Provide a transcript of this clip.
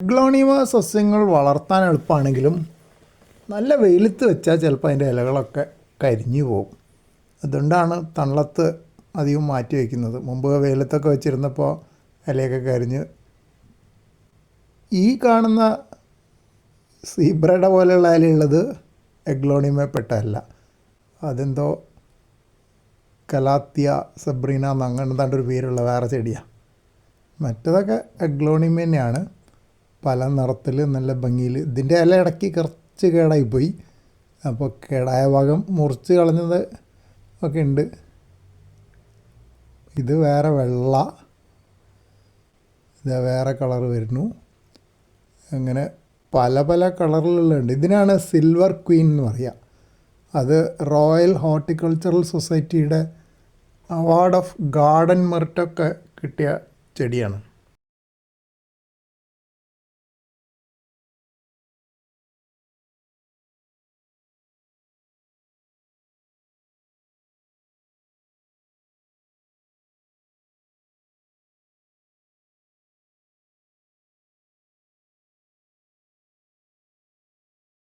ഗ്ലോണിമ സസ്യങ്ങൾ വളർത്താൻ എളുപ്പമാണെങ്കിലും നല്ല വെയിലത്ത് വെച്ചാൽ ചിലപ്പോൾ അതിന്റെ ഇലകളൊക്കെ കരിഞ്ഞു പോകും അതുകൊണ്ടാണ് തണലത്ത് അധികം മാറ്റി വയ്ക്കുന്നത് മുമ്പ് വെയിലത്തൊക്കെ വെച്ചിരുന്നപ്പോൾ ഇലയൊക്കെ കരിഞ്ഞ് ഈ കാണുന്ന സീബ്രയുടെ പോലെയുള്ള ഇലയുള്ളത് എഗ്ലോണിമ പെട്ടതല്ല അതെന്തോ കലാത്തിയ സബ്രീന എന്ന് ഒരു പേരുള്ള വേറെ ചെടിയാണ് മറ്റതൊക്കെ എഗ്ലോണിമ തന്നെയാണ്. പല നിറത്തിൽ നല്ല ഭംഗിയിൽ ഇതിന്റെ ഇല ഇടയ്ക്ക് കുറച്ച് കേടായിപ്പോയി അപ്പോൾ കേടായ ഭാഗം മുറിച്ച് കളഞ്ഞത് ഒക്കെ ഉണ്ട്. ഇത് വേറെ വെള്ള. ഇത് വേറെ കളർ വരുന്നു. അങ്ങനെ പല പല കളറിലുള്ളുണ്ട് ഇതിനാണ് സിൽവർ ക്വീൻ എന്ന് പറയുക അത് റോയൽ ഹോർട്ടിക്കൾച്ചറൽ സൊസൈറ്റിയുടെ അവാർഡ് ഓഫ് ഗാർഡൻ മെറിറ്റൊക്കെ കിട്ടിയ ചെടിയാണ്.